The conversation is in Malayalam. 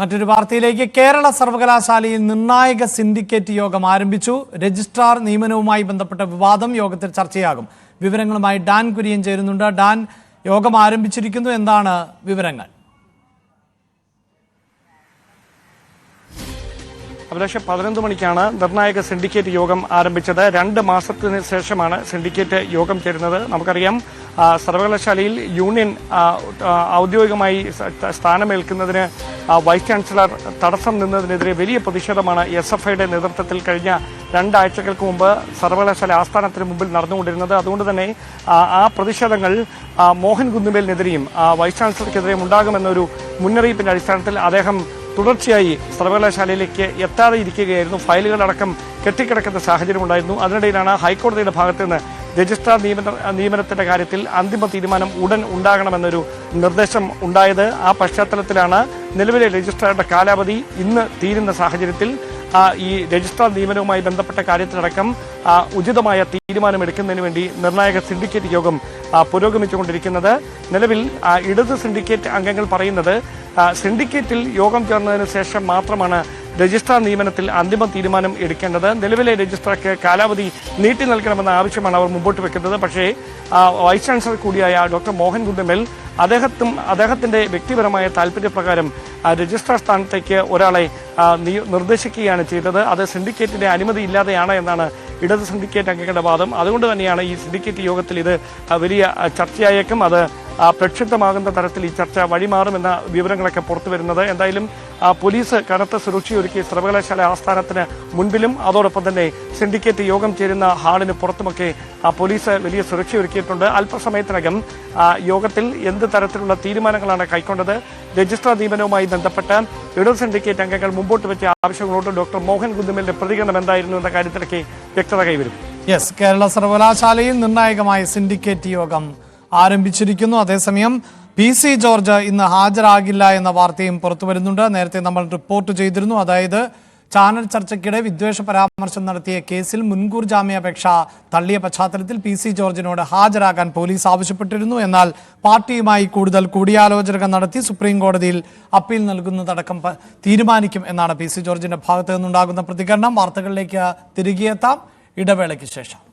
മറ്റൊരു വാർത്തയിലേക്ക്. കേരള സർവകലാശാലയിൽ നിർണായക സിൻഡിക്കേറ്റ് യോഗം ആരംഭിച്ചു. രജിസ്ട്രാർ നിയമനവുമായി ബന്ധപ്പെട്ട വിവാദം യോഗത്തിൽ ചർച്ചയാകും. വിവരങ്ങളുമായി ഡാൻ കുര്യൻ ചേരുന്നുണ്ട്. ഡാൻ യോഗം ആരംഭിച്ചിരിക്കുന്നു. എന്താണ് വിവരങ്ങൾ? അഭിലാഷ് പതിനൊന്ന് മണിക്കാണ് നിർണായക സിൻഡിക്കേറ്റ് യോഗം ആരംഭിച്ചത്. രണ്ട് മാസത്തിന് ശേഷമാണ് സിൻഡിക്കേറ്റ് യോഗം ചേരുന്നത്. നമുക്കറിയാം സർവകലാശാലയിൽ യൂണിയൻ ഔദ്യോഗികമായി സ്ഥാനമേൽക്കുന്നതിന് വൈസ് ചാൻസലർ തടസ്സം നിന്നതിനെതിരെ വലിയ പ്രതിഷേധമാണ് എസ് എഫ് ഐയുടെ നേതൃത്വത്തിൽ കഴിഞ്ഞ രണ്ടാഴ്ചകൾക്ക് മുമ്പ് സർവകലാശാല ആസ്ഥാനത്തിന് മുമ്പിൽ നടന്നുകൊണ്ടിരുന്നത്. അതുകൊണ്ട് തന്നെ ആ, പ്രതിഷേധങ്ങൾ മോഹൻ കുന്നുമേലിനെതിരെയും വൈസ് ചാൻസലർക്കെതിരെയും ഉണ്ടാകുമെന്നൊരു മുന്നറിയിപ്പിന്റെ അടിസ്ഥാനത്തിൽ അദ്ദേഹം തുടർച്ചയായി സർവകലാശാലയിലേക്ക് എത്താതെ ഇരിക്കുകയായിരുന്നു ഫയലുകളടക്കം കെട്ടിക്കിടക്കുന്ന സാഹചര്യം ഉണ്ടായിരുന്നു അതിനിടയിലാണ് ഹൈക്കോടതിയുടെ ഭാഗത്ത് നിന്ന് രജിസ്ട്രാർ നിയമന നിയമനത്തിന്റെ കാര്യത്തിൽ അന്തിമ തീരുമാനം ഉടൻ ഉണ്ടാകണമെന്നൊരു നിർദ്ദേശം ഉണ്ടായത് ആ പശ്ചാത്തലത്തിലാണ് നിലവിലെ രജിസ്ട്രാറുടെ കാലാവധി ഇന്ന് തീരുന്ന സാഹചര്യത്തിൽ ഈ രജിസ്ട്രാർ നിയമനവുമായി ബന്ധപ്പെട്ട കാര്യത്തിലടക്കം ഉചിതമായ തീരുമാനമെടുക്കുന്നതിന് വേണ്ടി നിർണായക സിൻഡിക്കേറ്റ് യോഗം പുരോഗമിച്ചുകൊണ്ടിരിക്കുന്നത്. നിലവിൽ ഇടത് സിൻഡിക്കേറ്റ് അംഗങ്ങൾ പറയുന്നത് സിൻഡിക്കേറ്റിൽ യോഗം ചേർന്നതിന് ശേഷം മാത്രമാണ് രജിസ്ട്രാർ നിയമനത്തിൽ അന്തിമ തീരുമാനം എടുക്കേണ്ടത്. നിലവിലെ രജിസ്ട്രാർക്ക് കാലാവധി നീട്ടി നൽകണമെന്ന ആവശ്യമാണ് അവർ മുമ്പോട്ട് വെക്കുന്നത്. പക്ഷേ വൈസ് ചാൻസലർ കൂടിയായ ഡോക്ടർ മോഹൻ ഗുണ്ടമേൽ അദ്ദേഹത്തും അദ്ദേഹത്തിന്റെ വ്യക്തിപരമായ താല്പര്യപ്രകാരം രജിസ്ട്രാർ സ്ഥാനത്തേക്ക് ഒരാളെ നിർദ്ദേശിക്കുകയാണ് ചെയ്തത്. അത് സിൻഡിക്കേറ്റിന്റെ അനുമതി ഇല്ലാതെയാണ് എന്നാണ് ഇടത് സിൻഡിക്കേറ്റ് അംഗങ്ങളുടെ വാദം. അതുകൊണ്ട് തന്നെയാണ് ഈ സിൻഡിക്കേറ്റ് യോഗത്തിൽ ഇത് വലിയ ചർച്ചയായേക്കും. അത് പ്രക്ഷുബ്ധമാകുന്ന തരത്തിൽ ഈ ചർച്ച വഴിമാറുമെന്ന വിവരങ്ങളൊക്കെ പുറത്തു വരുന്നത്. എന്തായാലും പോലീസ് കനത്ത സുരക്ഷയൊരുക്കി സർവകലാശാല ആസ്ഥാനത്തിന് മുൻപിലും അതോടൊപ്പം തന്നെ സിൻഡിക്കേറ്റ് യോഗം ചേരുന്ന ഹാളിന് പുറത്തുമൊക്കെ പോലീസ് വലിയ സുരക്ഷയൊരുക്കിയിട്ടുണ്ട് അല്പസമയത്തിനകം യോഗത്തിൽ എന്ത് തരത്തിലുള്ള തീരുമാനങ്ങളാണ് കൈക്കൊണ്ടത്? രജിസ്ട്രാർ നിയമനവുമായി ബന്ധപ്പെട്ട് ഇടത് സിൻഡിക്കേറ്റ് അംഗങ്ങൾ മുമ്പോട്ട് വെച്ച ആവശ്യങ്ങളോട് ഡോക്ടർ മോഹൻ കുന്നുമലിന്റെ പ്രതികരണം എന്തായിരുന്നു എന്ന കാര്യത്തിലൊക്കെ വ്യക്തത കൈവരും. യെസ് കേരള സർവകലാശാലയിൽ നിർണായകമായ സിൻഡിക്കേറ്റ് യോഗം ആരംഭിച്ചിരിക്കുന്നു. അതേസമയം പി സി ജോർജ് ഇന്ന് ഹാജരാകില്ല എന്ന വാർത്തയും പുറത്തു വരുന്നുണ്ട്. നേരത്തെ നമ്മൾ റിപ്പോർട്ട് ചെയ്തിരുന്നു. അതായത് ചാനൽ ചർച്ചയ്ക്കിടെ വിദ്വേഷ പരാമർശം നടത്തിയ കേസിൽ മുൻകൂർ ജാമ്യാപേക്ഷ തള്ളിയ പശ്ചാത്തലത്തിൽ പി സി ജോർജിനോട് ഹാജരാകാൻ പോലീസ് ആവശ്യപ്പെട്ടിരുന്നു. എന്നാൽ പാർട്ടിയുമായി കൂടുതൽ കൂടിയാലോചനകൾ നടത്തി സുപ്രീം കോടതിയിൽ അപ്പീൽ നൽകുന്നതടക്കം തീരുമാനിക്കും എന്നാണ് പി സി ജോർജിന്റെ ഭാഗത്തു നിന്നുണ്ടാകുന്ന പ്രതികരണം. വാർത്തകളിലേക്ക് തിരികെയെത്താം. ഇടവേളയ്ക്ക് ശേഷം.